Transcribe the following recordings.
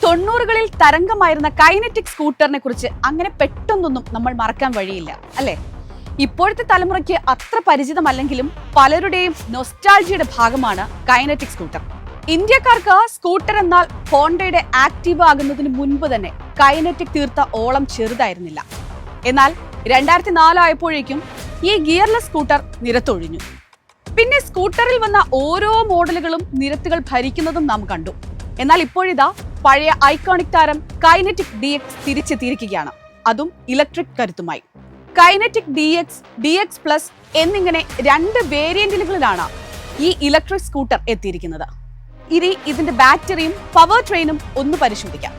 തൊണ്ണൂറുകളിൽ തരംഗമായിരുന്ന കൈനറ്റിക് സ്കൂട്ടറിനെ കുറിച്ച് അങ്ങനെ പെട്ടെന്നൊന്നും നമ്മൾ മറക്കാൻ വഴിയില്ല അല്ലേ? ഇപ്പോഴത്തെ തലമുറയ്ക്ക് അത്ര പരിചിതമല്ലെങ്കിലും പലരുടെയും നൊസ്റ്റാൾജിയുടെ ഭാഗമാണ് കൈനറ്റിക് സ്കൂട്ടർ. ഇന്ത്യക്കാർക്ക് സ്കൂട്ടർ എന്നാൽ ഹോണ്ടയുടെ ആക്റ്റീവ് ആകുന്നതിന് മുൻപ് തന്നെ കൈനറ്റിക് തീർത്ത ഓളം ചെറുതായിരുന്നില്ല. എന്നാൽ രണ്ടായിരത്തി നാലായപ്പോഴേക്കും ഈ ഗിയർലെസ് സ്കൂട്ടർ നിരത്തൊഴിഞ്ഞു. പിന്നെ സ്കൂട്ടറിൽ വന്ന ഓരോ മോഡലുകളും നിരത്തുകൾ ഭരിക്കുന്നതും നാം കണ്ടു. എന്നാൽ ഇപ്പോഴിതാ പഴയ ഐക്കോണിക് താരം കൈനറ്റിക് ഡി എക്സ് തിരിച്ചെത്തിയിരിക്കുകയാണ്. അതും electric കരുത്തുമായി. Kinetic D X D X plus എന്നിങ്ങനെ രണ്ട് വേരിയന്റുകളിലാണ് ഈ ഇലക്ട്രിക് സ്കൂട്ടർ എത്തിയിരിക്കുന്നത്. ഇനി ഇതിന്റെ ബാറ്ററിയും പവർ ട്രെയിനും ഒന്ന് പരിശോധിക്കാം.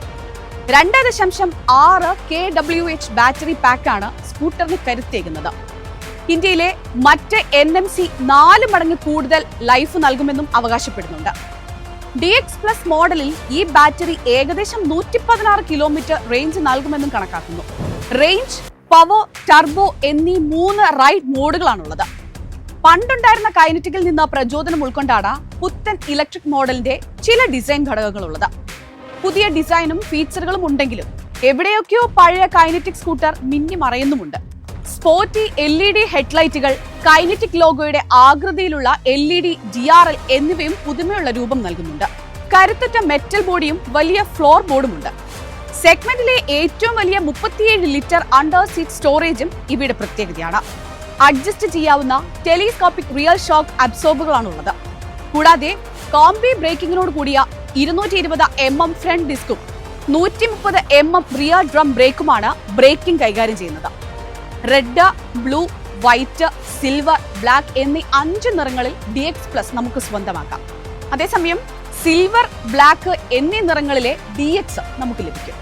രണ്ട് ദശാംശം ആറ് കെ ഡബ്ല്യു എച്ച് ബാറ്ററി പാക്കാണ് സ്കൂട്ടറിന് കരുത്തേക്കുന്നത് ഇന്ത്യയിലെ മറ്റ് എൻ എം സി നാല് മടങ്ങ് കൂടുതൽ ലൈഫ് നൽകുമെന്നും അവകാശപ്പെടുന്നുണ്ട്. ഡി എക്സ് പ്ലസ് മോഡലിൽ ഈ ബാറ്ററി ഏകദേശം നൂറ്റി പതിനാറ് കിലോമീറ്റർ റേഞ്ച് നൽകുമെന്നും കണക്കാക്കുന്നു. റേഞ്ച് പവർ ടർബോ എന്നീ മൂന്ന് റൈഡ് മോഡുകളാണുള്ളത്. പണ്ടുണ്ടായിരുന്ന കൈനറ്റിക്കിൽ നിന്ന് പ്രചോദനം ഉൾക്കൊണ്ടാണ് പുത്തൻ ഇലക്ട്രിക് മോഡലിന്റെ ചില ഡിസൈൻ ഘടകങ്ങളുള്ളത്. പുതിയ ഡിസൈനും ഫീച്ചറുകളും ഉണ്ടെങ്കിലും എവിടെയൊക്കെയോ പഴയ കൈനറ്റിക് സ്കൂട്ടർ മിന്നി മറയുന്നുമുണ്ട് സ്പോർട്ടി എൽ ഇ ഡി ഹെഡ്ലൈറ്റുകൾ കൈനറ്റിക് ലോഗോയുടെ ആകൃതിയിലുള്ള L E D D R L എന്നിവയും പുതുമയുള്ള രൂപം നൽകുന്നുണ്ട്. കരുത്തുറ്റ മെറ്റൽ ബോഡിയും വലിയ ഫ്ലോർ ബോർഡുമുണ്ട്. സെഗ്മെന്റിലെ ഏറ്റവും വലിയ മുപ്പത്തിയേഴ് ലിറ്റർ അണ്ടർ സീറ്റ് സ്റ്റോറേജും ഇവയുടെ പ്രത്യേകതയാണ്. അഡ്ജസ്റ്റ് ചെയ്യാവുന്ന ടെലിസ്കോപ്പിക് റിയൽ ഷോക്ക് അബ്സോർബുകളാണുള്ളത്. കൂടാതെ കോംബി ബ്രേക്കിങ്ങിനോട് കൂടിയ ഇരുന്നൂറ്റി ഇരുപത് എം എം ഫ്രണ്ട് ഡിസ്കും നൂറ്റി മുപ്പത് എം എം റിയർ ഡ്രം ബ്രേക്കുമാണ് ബ്രേക്കിംഗ് കൈകാര്യം ചെയ്യുന്നത്. Red blue white silver black എന്നീ അഞ്ച് നിറങ്ങളിൽ ഡി എക്സ് പ്ലസ് നമുക്ക് സ്വന്തമാക്കാം. അതേസമയം സിൽവർ ബ്ലാക്ക് എന്നീ നിറങ്ങളിലെ ഡി എക്സ് നമുക്ക് ലഭിക്കും.